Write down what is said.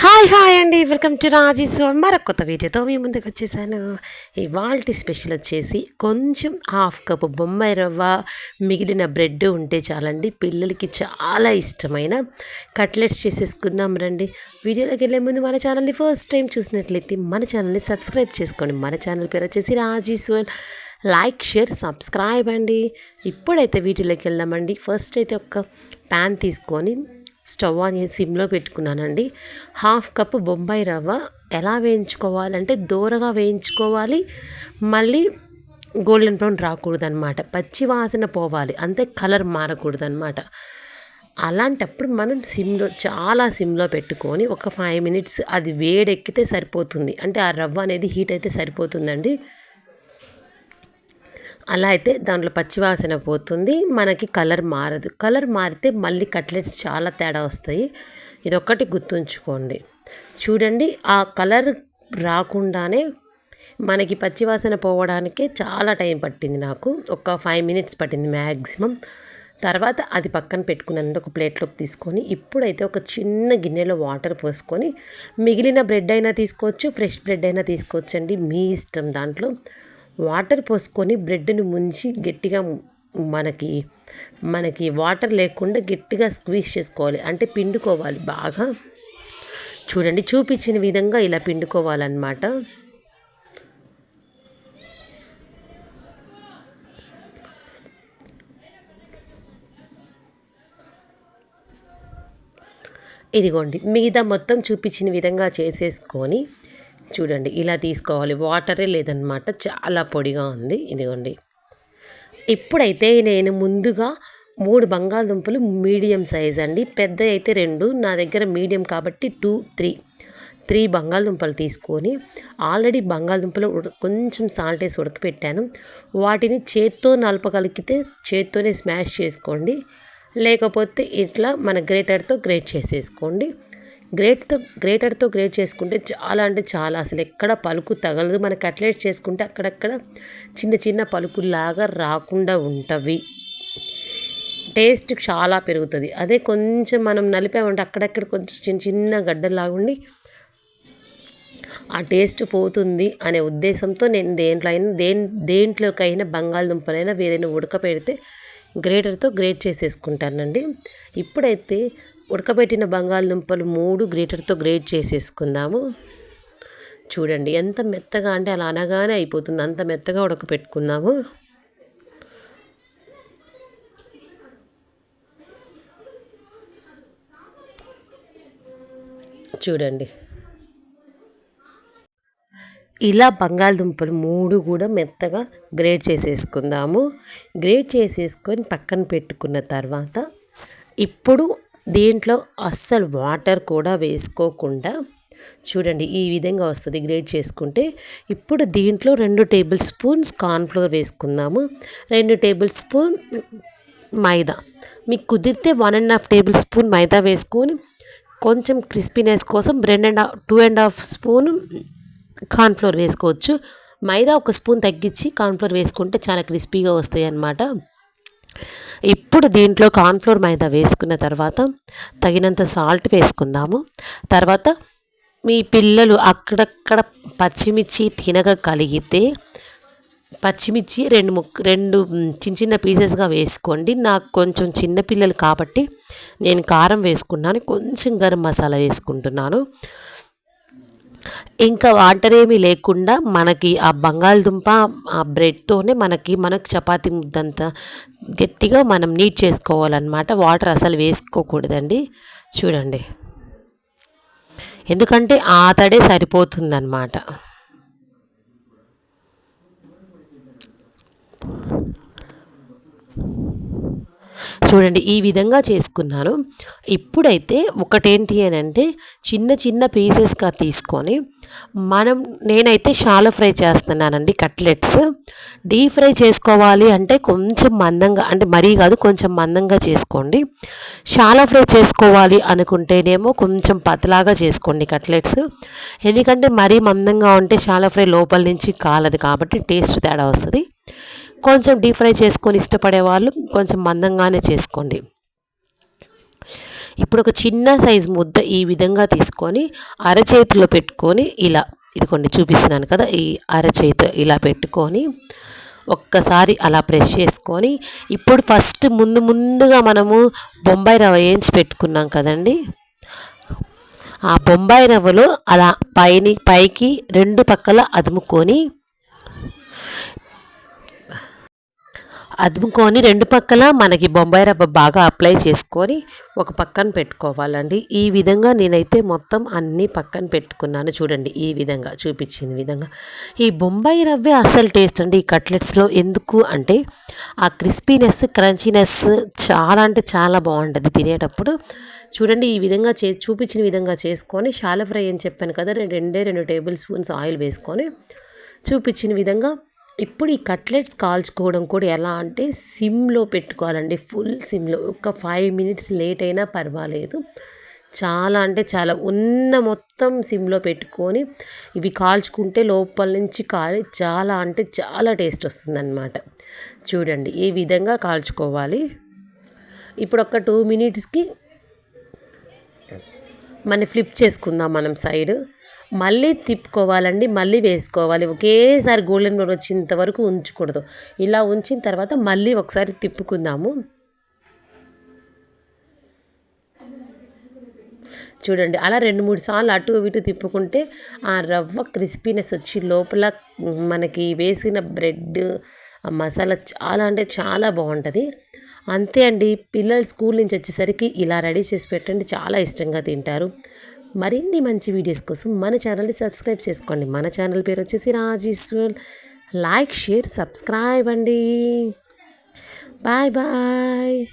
Hi hi అండి. Welcome to Raji so మరొక కొత్త వీడియోతో మీ ముందుకు వచ్చేసాను. ఇవాల్టి స్పెషల్ వచ్చేసి కొంచెం హాఫ్ కప్ బొంబాయి రవ్వ మిగిలిన బ్రెడ్ ఉంటే చాలండి. పిల్లలకి చాలా ఇష్టమైన కట్లెట్స్ చేసేసుకుందాం రండి. వీడియోలోకి వెళ్ళే ముందు మన ఛానల్ని ఫస్ట్ టైం చూసినట్లయితే మన ఛానల్ని సబ్స్క్రైబ్ చేసుకోండి. మన ఛానల్ పేరు వచ్చేసి Raji so like share subscribe అండి. ఇప్పుడైతే వీటిలోకి వెళ్దామండి. ఫస్ట్ అయితే ఒక ప్యాన్ తీసుకొని స్టవ్ ఆన్ చేసి సిమ్లో పెట్టుకున్నానండి. హాఫ్ కప్ బొంబాయి రవ్వ ఎలా వేయించుకోవాలంటే దూరగా వేయించుకోవాలి. మళ్ళీ గోల్డెన్ బ్రౌన్ రాకూడదు అనమాట పచ్చి వాసన పోవాలి. అంతే కలర్ మారకూడదు అనమాట అలాంటప్పుడు మనం సిమ్లో చాలా సిమ్లో పెట్టుకొని ఒక ఫైవ్ మినిట్స్ అది వేడెక్కితే సరిపోతుంది. అంటే ఆ రవ్వ అనేది హీట్ అయితే సరిపోతుందండి. అలా అయితే దాంట్లో పచ్చివాసన పోతుంది. మనకి కలర్ మారదు. కలర్ మారితే మళ్ళీ కట్లెట్స్ చాలా తేడా వస్తాయి. ఇదొక్కటి గుర్తుంచుకోండి. చూడండి ఆ కలర్ రాకుండానే మనకి పచ్చివాసన పోవడానికే చాలా టైం పట్టింది నాకు. ఒక ఫైవ్ మినిట్స్ పట్టింది మ్యాక్సిమం తర్వాత అది పక్కన పెట్టుకున్నాను ఒక ప్లేట్లోకి తీసుకొని. ఇప్పుడైతే ఒక చిన్న గిన్నెలో వాటర్ పోసుకొని మిగిలిన బ్రెడ్ అయినా తీసుకోవచ్చు ఫ్రెష్ బ్రెడ్ అయినా తీసుకోవచ్చు అండి మీ ఇష్టం దాంట్లో. వాటర్ పోసుకొని బ్రెడ్ని ముంచి గట్టిగా మనకి మనకి వాటర్ లేకుండా గట్టిగా స్క్వీజ్ చేసుకోవాలి. అంటే పిండుకోవాలి బాగా. చూడండి చూపించిన విధంగా ఇలా పిండుకోవాలన్నమాట. ఇదిగోండి మిగతా మొత్తం చూపించిన విధంగా చేసేసుకొని చూడండి ఇలా తీసుకోవాలి. వాటరే లేదనమాట చాలా పొడిగా ఉంది. ఇదిగోండి. ఇప్పుడైతే నేను ముందుగా మూడు బంగాళదుంపలు మీడియం సైజ్ అండి. పెద్ద అయితే రెండు నా దగ్గర మీడియం కాబట్టి టూ త్రీ. త్రీ బంగాళదుంపలు తీసుకొని ఆల్రెడీ బంగాళదుంపలు కొంచెం సాల్ట్ వేసి ఉడకపెట్టాను. వాటిని చేత్తో నలపగలిగితే చేత్తోనే స్మాష్ చేసుకోండి. లేకపోతే ఇట్లా మన గ్రేటర్తో గ్రేట్ చేసేసుకోండి. గ్రేట్తో గ్రేటర్తో గ్రేట్ చేసుకుంటే చాలా అంటే చాలా. అసలు ఎక్కడ పలుకు తగలదు. మన కట్లెట్ చేసుకుంటే అక్కడక్కడ చిన్న చిన్న పలుకుల్లాగా రాకుండా ఉంటవి. టేస్ట్ చాలా పెరుగుతుంది. అదే కొంచెం మనం నలిపామంటే అక్కడక్కడ కొంచెం చిన్న చిన్న గడ్డలాగా ఉండి ఆ టేస్ట్ పోతుంది అనే ఉద్దేశంతో నేను దేంట్లో అయినా దేని దేంట్లోకైనా బంగాళదుంపనైనా వేరైనా ఉడకపెడితే గ్రేటర్తో గ్రేట్ చేసేసుకుంటానండి. ఇప్పుడైతే ఉడకబెట్టిన బంగాళదుంపలు మూడు గ్రేటర్తో గ్రేట్ చేసేసుకుందాము. చూడండి ఎంత మెత్తగా అంటే అలా అనగానే అయిపోతుంది. అంత మెత్తగా ఉడకపెట్టుకున్నాము. చూడండి. ఇలా బంగాళదుంపలు మూడు కూడా మెత్తగా గ్రేట్ చేసేసుకుందాము. గ్రేట్ చేసేసుకొని పక్కన పెట్టుకున్న తర్వాత ఇప్పుడు దీంట్లో అస్సలు వాటర్ కూడా వేసుకోకుండా చూడండి ఈ విధంగా వస్తుంది గ్రేట్ చేసుకుంటే. ఇప్పుడు దీంట్లో రెండు టేబుల్ స్పూన్స్ కార్న్ఫ్లోర్ వేసుకుందాము. రెండు టేబుల్ స్పూన్ మైదా. మీకు కుదిరితే one and half tablespoon మైదా వేసుకొని కొంచెం క్రిస్పీనెస్ కోసం రెండు and half two and half spoon cornflour వేసుకోవచ్చు. మైదా ఒక స్పూన్ తగ్గించి కార్న్ఫ్లోర్ వేసుకుంటే చాలా క్రిస్పీగా వస్తాయి అన్నమాట ఇప్పుడు దీంట్లో కార్న్ఫ్లోర్ మైదా వేసుకున్న తర్వాత తగినంత సాల్ట్ వేసుకుందాము. తర్వాత మీ పిల్లలు అక్కడక్కడ పచ్చిమిర్చి తినగలిగితే పచ్చిమిర్చి రెండు ముక్ రెండు చిన్న చిన్న పీసెస్గా వేసుకోండి. నాకు కొంచెం చిన్నపిల్లలు కాబట్టి నేను కారం వేసుకున్నాను. కొంచెం గరం మసాలా వేసుకుంటున్నాను. ఇంకా వాటర్ ఏమీ లేకుండా మనకి ఆ బంగాళదుంప ఆ బ్రెడ్తోనే మనకి మనకు చపాతి ముద్దంత గట్టిగా మనం నీట్ చేసుకోవాలన్నమాట. వాటర్ అసలు వేసుకోకూడదండి. చూడండి. ఎందుకంటే ఆ తడే సరిపోతుందన్నమాట. చూడండి ఈ విధంగా చేసుకున్నాను. ఇప్పుడైతే ఒకటేంటి అని అంటే చిన్న చిన్న పీసెస్గా తీసుకొని మనం నేనైతే షాలో ఫ్రై చేస్తున్నానండి కట్లెట్స్ డీప్ ఫ్రై చేసుకోవాలి అంటే కొంచెం మందంగా అంటే మరీ కాదు కొంచెం మందంగా చేసుకోండి. షాలో ఫ్రై చేసుకోవాలి అనుకుంటేనేమో కొంచెం పతలాగా చేసుకోండి కట్లెట్స్ ఎందుకంటే మరీ మందంగా ఉంటే షాలో ఫ్రై లోపల నుంచి కాలదు కాబట్టి టేస్ట్ తేడా వస్తుంది. కొంచెం డీప్ ఫ్రై చేసుకొని ఇష్టపడే వాళ్ళు కొంచెం మందంగానే చేసుకోండి. ఇప్పుడు ఒక చిన్న సైజు ముద్ద ఈ విధంగా తీసుకొని అరచేతిలో పెట్టుకొని ఇలా ఇదిగోండి చూపిస్తున్నాను కదా ఈ అరచేతి ఇలా పెట్టుకొని ఒక్కసారి అలా ప్రెస్ చేసుకొని ఇప్పుడు ఫస్ట్ ముందు ముందుగా మనము బొంబాయి రవ్వ వేయించి పెట్టుకున్నాం కదండి. ఆ బొంబాయి రవ్వలో అలా పైని పైకి రెండు పక్కల అదుముకొని అదుముకొని రెండు పక్కల మనకి బొంబాయి రవ్వ బాగా అప్లై చేసుకొని ఒక పక్కన పెట్టుకోవాలండి. ఈ విధంగా నేనైతే మొత్తం అన్నీ పక్కన పెట్టుకున్నాను. చూడండి ఈ విధంగా చూపించిన విధంగా. ఈ బొంబాయి రవ్వే అసలు టేస్ట్ అండి. ఈ కట్లెట్స్లో ఎందుకు అంటే ఆ క్రిస్పీనెస్ క్రంచీనెస్ చాలా అంటే చాలా బాగుంటుంది తినేటప్పుడు. చూడండి ఈ విధంగా చే చూపించిన విధంగా చేసుకొని షాలో ఫ్రై అని చెప్పాను కదా రెండే రెండు టేబుల్ స్పూన్స్ ఆయిల్ వేసుకొని చూపించిన విధంగా ఇప్పుడు ఈ కట్లెట్స్ కాల్చుకోవడం కూడా ఎలా అంటే సిమ్లో పెట్టుకోవాలండి ఫుల్ సిమ్లో. ఒక ఫైవ్ మినిట్స్ లేట్ అయినా పర్వాలేదు. చాలా అంటే చాలా ఉన్న మొత్తం సిమ్లో పెట్టుకొని ఇవి కాల్చుకుంటే లోపల నుంచి కాలి చాలా అంటే చాలా టేస్ట్ వస్తుందన్నమాట. చూడండి ఈ విధంగా కాల్చుకోవాలి. ఇప్పుడు ఒక టూ మినిట్స్కి మన ఫ్లిప్ చేసుకుందాం మనం సైడ్. మళ్ళీ తిప్పుకోవాలండి మళ్ళీ వేసుకోవాలి. ఒకేసారి గోల్డెన్ బ్రౌన్ వచ్చేంత వరకు ఉంచకూడదు. ఇలా ఉంచిన తర్వాత మళ్ళీ ఒకసారి తిప్పుకుందాము. చూడండి అలా రెండు మూడు సార్లు అటు ఇటు తిప్పుకుంటే ఆ రవ్వ క్రిస్పీనెస్ వచ్చి లోపల మనకి వేసిన బ్రెడ్ మసాలా చాలా అంటే చాలా బాగుంటుంది. అంతే అండి పిల్లలు స్కూల్ నుంచి వచ్చేసరికి ఇలా రెడీ చేసి పెట్టండి చాలా ఇష్టంగా తింటారు. మరిన్ని మంచి వీడియోస్ కోసం మన ఛానల్ని సబ్స్క్రైబ్ చేసుకోండి. మన ఛానల్ పేరు వచ్చేసి రాజేశ్వర్. లైక్ షేర్ సబ్స్క్రైబ్ అండి. Bye bye